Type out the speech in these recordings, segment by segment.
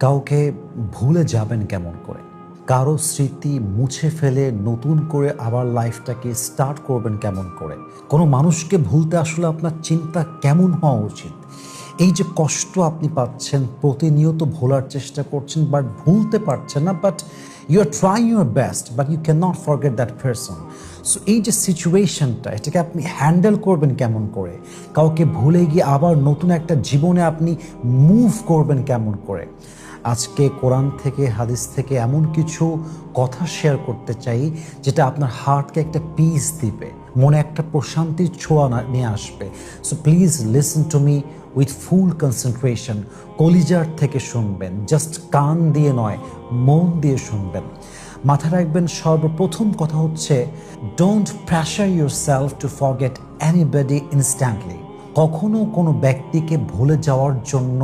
কাউকে ভুলে যাবেন কেমন করে? কারও স্মৃতি মুছে ফেলে নতুন করে আবার লাইফটাকে স্টার্ট করবেন কেমন করে? কোনো মানুষকে ভুলতে আসলে আপনার চিন্তা কেমন হওয়া উচিত? এই যে কষ্ট আপনি পাচ্ছেন, প্রতিনিয়ত ভোলার চেষ্টা করছেন বাট ভুলতে পারছেন না but you are try your best but you can not forget that person so এই যে সিচুয়েশনটা এটাকে আপনি হ্যান্ডেল করবেন কেমন করে? কাউকে ভুলে গিয়ে আবার নতুন একটা জীবনে আপনি মুভ করবেন কেমন করে? আজকে কোরআন থেকে, হাদিস থেকে এমন কিছু কথা শেয়ার করতে চাই, যেটা আপনার হার্টকে একটা পিস দিবে, মনে একটা প্রশান্তির ছোঁয়া নিয়ে আসবে। So please listen to me with full concentration কলিজার থেকে শুনবেন জাস্ট কান দিয়ে নয়, মন দিয়ে শুনবেন। মাথায় রাখবেন, সর্বপ্রথম কথা হচ্ছে don't pressure your self to forget anybody instantly কখনো কোনো ব্যক্তিকে ভুলে যাওয়ার জন্য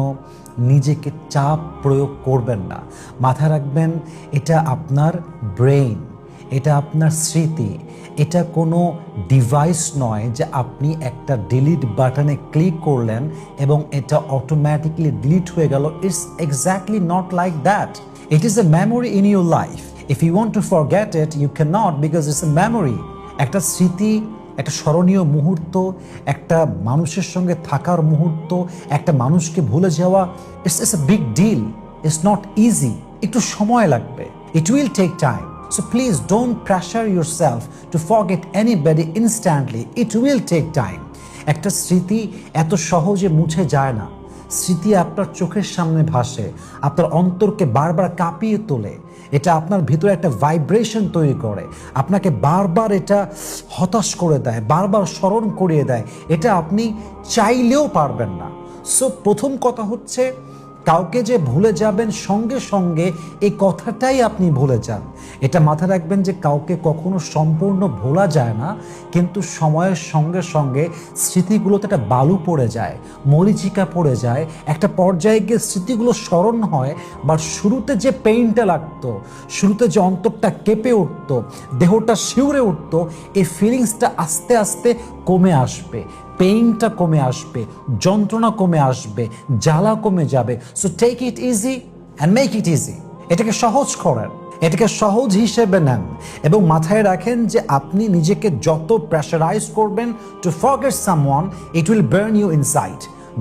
নিজেকে চাপ প্রয়োগ করবেন না। মাথায় রাখবেন, এটা আপনার ব্রেইন, এটা আপনার স্মৃতি, এটা কোনো ডিভাইস নয় যে আপনি একটা ডিলিট বাটনে ক্লিক করলেন এবং এটা অটোমেটিকলি ডিলিট হয়ে গেল। It's exactly not like that it is a memory in your life if you want to forget it you can not because it's a memory একটা স্মৃতি একটা স্মরণীয় মুহূর্ত, একটা মানুষের সঙ্গে থাকার মুহূর্ত, একটা মানুষকে ভুলে যাওয়া it's it's a big deal it's not easy একটু সময় লাগবে it will take time so please don't pressure your self to forget anybody instantly it will take time একটা স্মৃতি এত সহজে মুছে যায় না, স্মৃতি আপনার চোখের সামনে ভাসে, আপনার অন্তরকে বারবার কাঁপিয়ে তোলে এটা আপনার ভিতরে একটা ভাইব্রেশন তৈরি করে। আপনাকে বারবার এটা হতাশ করে দেয়, বারবার স্মরণ করিয়ে দেয়। এটা আপনি চাইলেও পারবেন না। সো প্রথম কথা হচ্ছে কাউকে যে ভুলে যাবেন সঙ্গে সঙ্গে এই কথাটাই আপনি ভুলে যান। এটা মাথায় রাখবেন যে কাউকে কখনো সম্পূর্ণ ভোলা যায় না, কিন্তু সময়ের সঙ্গে সঙ্গে স্মৃতিগুলোতে একটা বালু পড়ে যায়, মরিচিকা পড়ে যায়, একটা পর্যায়ে গিয়ে স্মৃতিগুলো স্মরণ হয়, বা শুরুতে যে পেইনটা লাগতো, শুরুতে যে অন্তরটা কেঁপে উঠতো, দেহটা শিউরে উঠতো, এই ফিলিংসটা আস্তে আস্তে কমে আসবে। পেইনটা কমে আসবে, যন্ত্রণা কমে আসবে, জ্বালা কমে যাবে। So take it easy and make it easy এটাকে সহজ করেন, এটাকে সহজ হিসেবে নেন এবং মাথায় রাখেন যে আপনি নিজেকে যত প্রেশারাইজ করবেন to forget someone it will burn you inside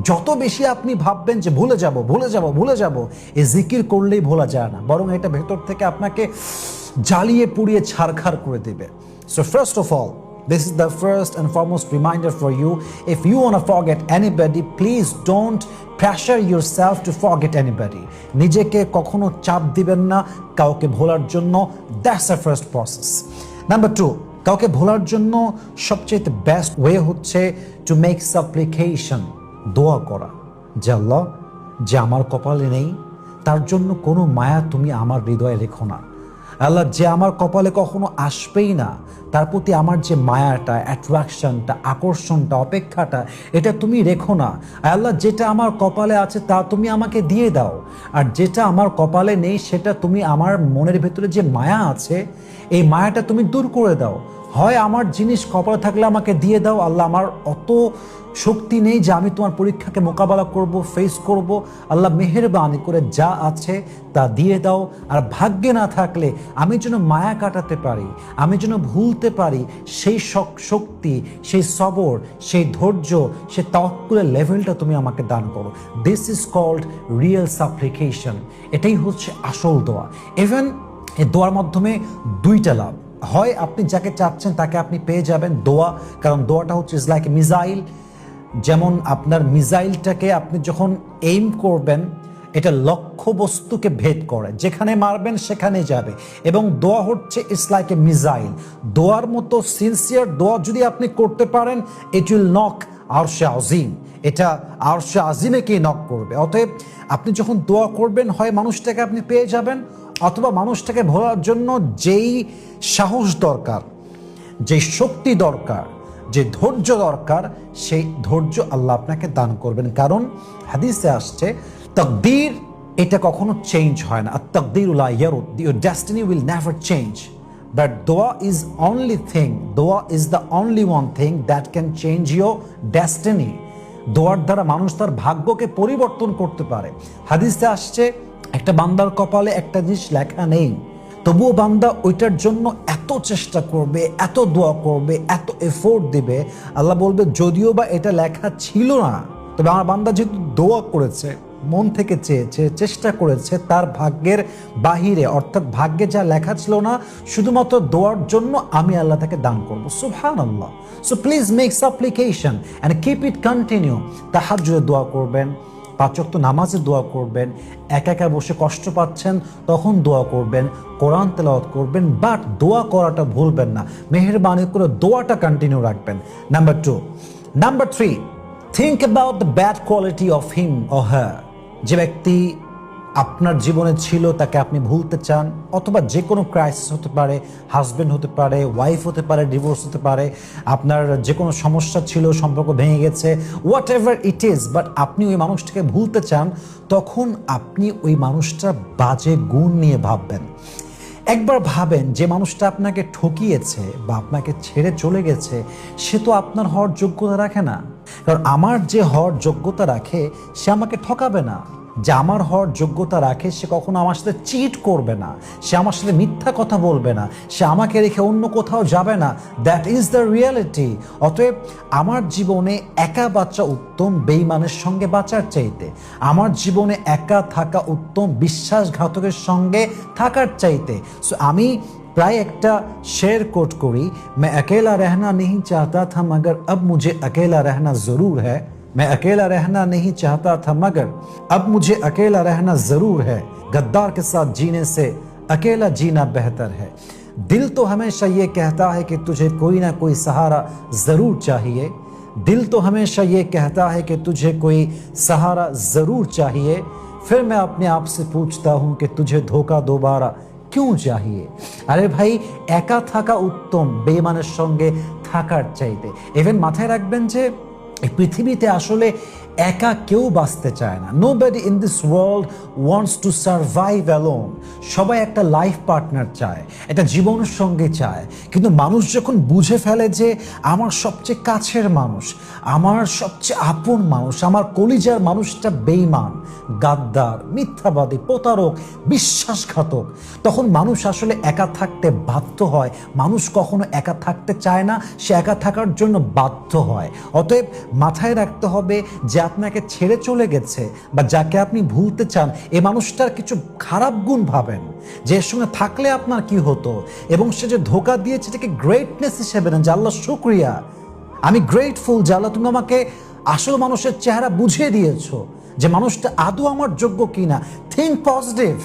যত বেশি আপনি ভাববেন যে ভুলে যাব ভুলে যাব ভুলে যাব, এ জিকির করলেই ভোলা যায় না। বরং এটা ভেতর থেকে আপনাকে জ্বালিয়ে পুড়িয়ে ছারখার করে দেবে। So first of all This is the first and foremost reminder for you. If you want to forget anybody, please don't pressure yourself to forget anybody. নিজেকে কখনো চাপ দিবেন না কাউকে ভোলার জন্য that's a first process number two কাউকে ভোলার জন্য সবচেয়ে বেস্ট ওয়ে হচ্ছে টু মেক সাপ্লিকেশন দোয়া করা যে আল্লাহ যে আমার কপালে নেই তার জন্য কোনো মায়া তুমি আমার হৃদয়ে রেখো না আল্লাহ যে আমার কপালে কখনো আসবেই না তার প্রতি আমার যে মায়াটা অ্যাট্রাকশনটা আকর্ষণটা, অপেক্ষাটা, এটা তুমি রেখো না। আল্লাহ, যেটা আমার কপালে আছে, তা তুমি আমাকে দিয়ে দাও। আর যেটা আমার কপালে নেই, সেটা তুমি আমার মনের ভেতরে যে মায়া আছে, এই মায়াটা তুমি দূর করে দাও। হয় আমার জিনিস কপালে থাকলে আমাকে দিয়ে দাও, আল্লাহ, আমার অত শক্তি নেই যে আমি তোমার পরীক্ষাকে মোকাবেলা করব ফেস করব। আল্লাহ, মেহেরবানি করে যা আছে, তা দিয়ে দাও। আর ভাগ্যে না থাকলে আমি যেন মায়া কাটাতে পারি, আমি যেন ভুলতে পারি, সেই শক্তি, সেই সবর, সেই ধৈর্য, সেই তকুলের লেভেলটা তুমি আমাকে দান করো। This is called real supplication এটাই হচ্ছে আসল দোয়া। ইভেন এই দোয়ার মাধ্যমে দুইটা লাভ। হয় আপনি যাকে চাচ্ছেন তাকে আপনি পেয়ে যাবেন দোয়া, কারণ দোয়াটা হচ্ছে ইজ লাইক মিসাইল যেমন আপনার মিসাইলটাকে আপনি যখন এইম করবেন এটা লক্ষ্য বস্তুকে ভেদ করে। যেখানে মারবেন সেখানে যাবে। এবং দোয়া হচ্ছে ইটস লাইক এ মিসাইল দোয়ার মতো সিনসিয়ার দোয়া যদি আপনি করতে পারেন ইট উইল নক আরশে আজিম। এটা আর সে আরশে আজিমেকেই নক করবে। অতএব আপনি যখন দোয়া করবেন, হয় মানুষটাকে আপনি পেয়ে যাবেন, অথবা মানুষটাকে ভোলার জন্য যেই সাহস দরকার যে শক্তি দরকার, যে ধৈর্য দরকার, সেই ধৈর্য আল্লাহ আপনাকে দান করবেন। কারণ হাদিসে আসছে তকদির, এটা কখনো চেঞ্জ হয় না। আর তকদির উল্লাহ your destiny will never change but দোয়া ইজ অনলি থিং দোয়া is the only one thing that can change your destiny দোয়ার দ্বারা মানুষ তার ভাগ্যকে পরিবর্তন করতে পারে। হাদিসে আসছে, একটা বান্দার কপালে একটা জিনিস লেখা নেই। তবুও বান্দা ওইটার জন্য এত চেষ্টা করবে, এত দোয়া করবে, এত এফোর্ট দিবে। আল্লাহ বলবে, যদিও বা এটা লেখা ছিল না, তবে আমার বান্দা যেহেতু দোয়া করেছে মন থেকে চেয়েছে চেষ্টা করেছে তার ভাগ্যের বাহিরে, অর্থাৎ ভাগ্যে যা লেখা ছিল না, শুধুমাত্র দোয়ার জন্য আমি আল্লাহ তাকে দান করব। সুফান আল্লাহ so please make supplication and keep it continue তাহার জুড়ে দোয়া করবেন পাচক তো নামাজে দোয়া করবেন, একা একা বসে কষ্ট পাচ্ছেন, তখন দোয়া করবেন, কোরআন তেলাওয়াত করবেন বাট দোয়া করাটা ভুলবেন না। মেহরবানি করে দোয়াটা কন্টিনিউ রাখবেন। Number two number three think about the bad quality of him uh হ্যাঁ যে ব্যক্তি আপনার জীবনে ছিল, তাকে আপনি ভুলতে চান, অথবা যে কোনো ক্রাইসিস হতে পারে হাজব্যান্ড হতে পারে ওয়াইফ হতে পারে ডিভোর্স হতে পারে, আপনার যে কোনো সমস্যা ছিল, সম্পর্ক ভেঙে গেছে whatever it is but আপনি ওই মানুষটাকে ভুলতে চান, তখন আপনি ওই মানুষটার বাজে গুণ নিয়ে ভাববেন। একবার ভাবেন, যে মানুষটা আপনাকে ঠকিয়েছে বা আপনাকে ছেড়ে চলে গেছে, সে তো আপনার হওয়ার যোগ্যতা রাখে না। কারণ আমার যে হওয়ার যোগ্যতা রাখে, সে আমাকে ঠকাবে না। যে আমার হওয়ার যোগ্যতা রাখে, সে কখনো আমার সাথে চিট করবে না। সে আমার সাথে মিথ্যা কথা বলবে না। সে আমাকে রেখে অন্য কোথাও যাবে না। দ্যাট ইজ দ্য রিয়ালিটি অতএব আমার জীবনে একা বাচ্চা উত্তম বেইমানের সঙ্গে বাঁচার চাইতে, আমার জীবনে একা থাকা উত্তম বিশ্বাসঘাতকের সঙ্গে থাকার চাইতে। সো আমি प्राय एक शेर कोट कोड़ी। मैं अकेला रहना नहीं चाहता था, मगर अब मुझे अकेला रहना ज़रूर है। मैं अकेला रहना नहीं चाहता था, मगर अब मुझे अकेला रहना ज़रूर है। गद्दार के साथ जीने से अकेला जीना बेहतर है। दिल तो हमेशा ये कहता है कि तुझे कोई ना कोई सहारा ज़रूर चाहिए। दिल तो हमेशा ये कहता है कि तुझे कोई सहारा ज़रूर चाहिए। फिर मैं अपने आप से पूछता हूँ कि तुझे धोखा दोबारा কিউ চাহিয়ে। আরে ভাই, একা থাকা উত্তম বেমানের সঙ্গে থাকার চাইতে। ইভেন মাথায় রাখবেন যে পৃথিবীতে আসলে একা কেউ বাঁচতে চায় না। Nobody in this world wants to survive alone সবাই একটা লাইফ পার্টনার চায়, একটা জীবনের সঙ্গে চায়। কিন্তু মানুষ যখন বুঝে ফেলে যে আমার সবচেয়ে কাছের মানুষ, আমার সবচেয়ে আপন মানুষ, আমার কলিজার মানুষটা বেইমান গাদ্দার, মিথ্যাবাদী, প্রতারক, বিশ্বাসঘাতক, তখন মানুষ আসলে একা থাকতে বাধ্য হয়। মানুষ কখনো একা থাকতে চায় না, সে একা থাকার জন্য বাধ্য হয়। অতএব মাথায় রাখতে হবে যে আপনাকে ছেড়ে চলে গেছে বা যাকে আপনি ভুলতে চান, এ মানুষটার কিছু খারাপ গুণ ভাবেন। যে এর সঙ্গে থাকলে আপনার কি হতো? এবং সে যে ধোকা দিয়েছে, এটাকে গ্রেটনেস হিসেবে নেন আল্লাহ শুক্রিয়া। আমি গ্রেটফুল যে আল্লাহ তুমি আমাকে আসল মানুষের চেহারা বুঝিয়ে দিয়েছ যে মানুষটা আদৌ আমার যোগ্য কিনা। Think positive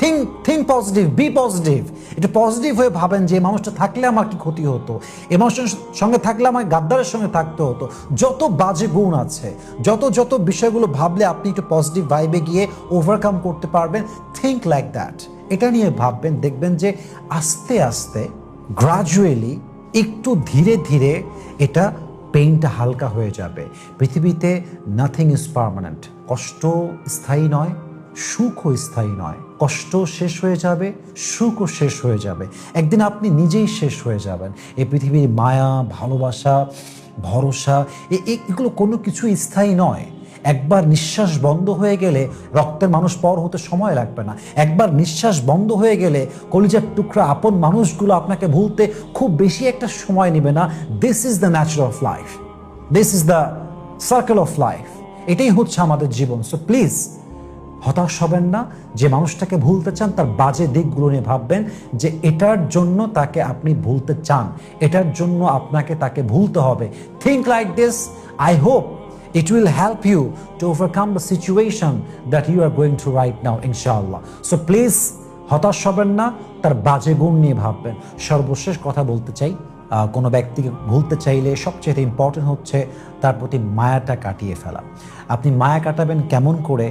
think think positive be positive এটা পজিটিভ হয়ে ভাবেন যে মানুষটা থাকলে আমার কি ক্ষতি হতো? এই মানুষটার সঙ্গে থাকলে আমার গাদ্দারের সঙ্গে থাকতে হতো। যত বাজে গুণ আছে, যত যত বিষয়গুলো ভাবলে আপনি একটু পজিটিভ ভাইবে গিয়ে ওভারকাম করতে পারবেন থিঙ্ক লাইক দ্যাট এটা নিয়ে ভাববেন, দেখবেন যে, আস্তে আস্তে গ্রাজুয়ালি একটু ধীরে ধীরে এটা পেইনটা হালকা হয়ে যাবে। পৃথিবীতে নাথিং ইজ পার্মানেন্ট কষ্ট স্থায়ী নয়, সুখও স্থায়ী নয়। কষ্ট শেষ হয়ে যাবে, সুখও শেষ হয়ে যাবে। একদিন আপনি নিজেই শেষ হয়ে যাবেন। এই পৃথিবীর মায়া, ভালোবাসা, ভরসা এগুলো কোনো কিছু স্থায়ী নয়। একবার নিঃশ্বাস বন্ধ হয়ে গেলে রক্তের মানুষ পর হতে সময় লাগবে না। একবার নিঃশ্বাস বন্ধ হয়ে গেলে কলিজার টুকরা আপন মানুষগুলো আপনাকে ভুলতে খুব বেশি একটা সময় নেবে না। This is the nature of life this is the circle of life এটাই হচ্ছে আমাদের জীবন। সো প্লিজ হতাশ হবেন না। যে মানুষটাকে ভুলতে চান, তার বাজে দিকগুলো নিয়ে ভাববেন যে এটার জন্য তাকে আপনি ভুলতে চান। এটার জন্য আপনাকে তাকে ভুলতে হবে। Think like this I hope it will help you to overcome the situation that you are going to right now ইনশাআল্লাহ সো প্লিজ হতাশ হবেন না, তার বাজে গুণ নিয়ে ভাববেন। সর্বশেষ কথা বলতে চাই কোনো ব্যক্তিকে ভুলতে চাইলে সবচেয়ে ইম্পর্টেন্ট হচ্ছে তার প্রতি মায়াটা কাটিয়ে ফেলা। আপনি মায়া কাটাবেন কেমন করে?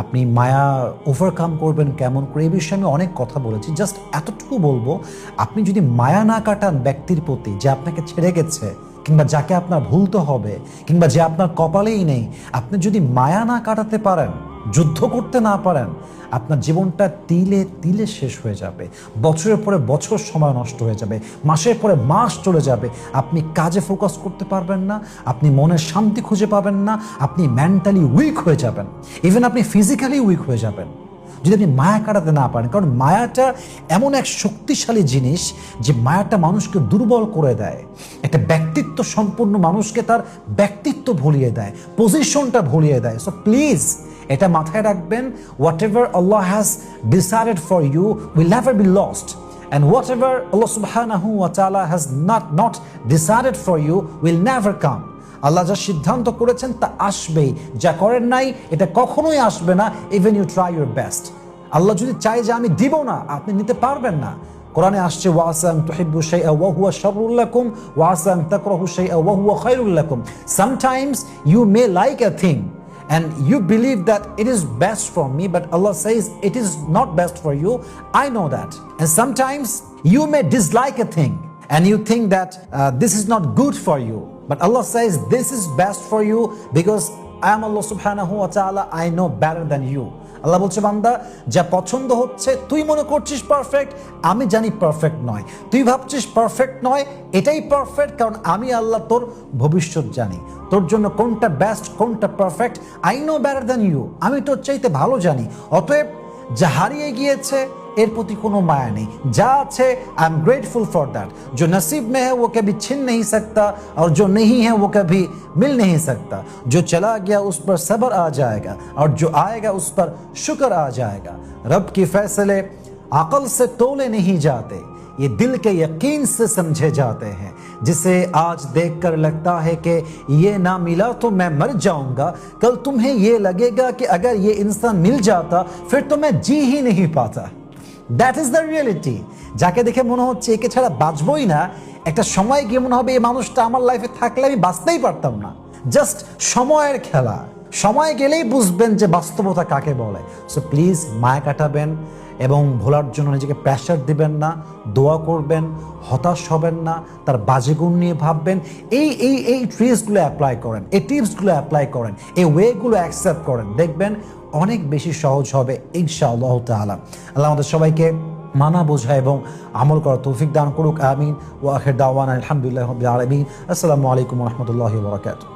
আপনি মায়া ওভারকাম করবেন কেমন করে এই বিষয়ে আমি অনেক কথা বলেছি। জাস্ট এতটুকু বলব, আপনি যদি মায়া না কাটান ব্যক্তির প্রতি যে আপনাকে ছেড়ে গেছে, কিংবা যাকে আপনার ভুলতে হবে, কিংবা যে আপনার কপালেই নেই, আপনি যদি মায়া না কাটাতে পারেন, যুদ্ধ করতে না পারেন আপনার জীবনটা তিলে তিলে শেষ হয়ে যাবে। বছরের পরে বছর সময় নষ্ট হয়ে যাবে। মাসের পরে মাস চলে যাবে। আপনি কাজে ফোকাস করতে পারবেন না, আপনি মনের শান্তি খুঁজে পাবেন না, আপনি মেন্টালি উইক হয়ে যাবেন। ইভেন আপনি ফিজিক্যালি উইক হয়ে যাবেন। যদি আপনি মায়া কাটাতে না পারেন কারণ মায়াটা এমন এক শক্তিশালী জিনিস যে মায়াটা মানুষকে দুর্বল করে দেয় একটা ব্যক্তিত্ব সম্পূর্ণ মানুষকে তার ব্যক্তিত্ব ভুলিয়ে দেয় পজিশনটা ভুলিয়ে দেয় সো প্লিজ এটা মাথায় রাখবেন whatever Allah has decided for you will never be lost And whatever Allah subhanahu wa ta'ala has not, not decided for you will never come. Allah যা সিদ্ধান্ত করেছেন তা আসবেই। যা করেন নাই এটা কখনোই আসবে না even you try your best Allah যদি চায় যে আমি দিব না আপনি নিতে পারবেন না। কোরআনে আসছে ওয়াসাম তুহিব্বু শাইআ ওয়া হুয়া শাররুল ওয়াসাম তাকরাহু শাইআ ওয়া হুয়া Khairul sometimes you may like a thing and you believe that it is best for me, but Allah says it is best for you. I know that. And sometimes you may dislike a thing and you think that uh, this is not good for you, but Allah says this is best for you because I am Allah subhanahu wa ta'ala, I know better than you. Allah বলছে বান্দা যা পছন্দ হচ্ছে তুই মনে করছিস perfect আমি জানি পারফেক্ট নয়। তুই ভাবছিস পারফেক্ট নয় এটাই পারফেক্ট কারণ আমি আল্লাহ তোর ভবিষ্যৎ জানি। তোর জন্য কোনটা বেস্ট কোনটা perfect I know better than you আমি তোর চাইতে ভালো জানি। অতএব যা হারিয়ে গিয়েছে এর প্রতি কোনো মায়া নেই যা আছে I am grateful for that जो नसीब में है वो कभी छिन नहीं सकता और जो नहीं है वो कभी मिल नहीं सकता जो चला गया उस पर सब्र आ जाएगा और जो आएगा उस पर शुक्र आ जाएगा रब के फैसले अकल से तोले नहीं जाते ये दिल के यकीन से समझे जाते हैं जिसे आज देखकर लगता है कि ये ना मिला तो मैं मर जाऊंगा कल तुम्हें ये लगेगा कि अगर ये इंसान मिल जाता फिर तो मैं जी ही नहीं पाता দ্যাট ইজ দ্য রিয়েলিটি যাকে দেখে মনে হচ্ছে একে ছাড়া বাঁচবই না একটা সময় গিয়ে মনে হবে এই মানুষটা আমার লাইফে থাকলে আমি বাঁচতেই পারতাম না জাস্ট সময়ের খেলা সময় গেলেই বুঝবেন যে বাস্তবতা কাকে বলে সো প্লিজ মায়া কাটাবেন এবং ভোলার জন্য নিজেকে প্রেশার দিবেন না, দোয়া করবেন, হতাশ হবেন না, তার বাজে গুণ নিয়ে ভাববেন। এই এই এই ট্রিজগুলো অ্যাপ্লাই করেন, এই টিপসগুলো অ্যাপ্লাই করেন, এই ওয়েগুলো অ্যাকসেপ্ট করেন। দেখবেন অনেক বেশি সহজ হবে ইনশাআল্লাহ তাআলা। আল্লাহ আমাদের সবাইকে মানা, বোঝা এবং আমল করা তৌফিক দান করুক, আমিন। ও আখের দাওয়ান আলহামদুলিল্লাহ আলমিন। আসসালামু আলাইকুম রহমতুল্লাহ বরকাত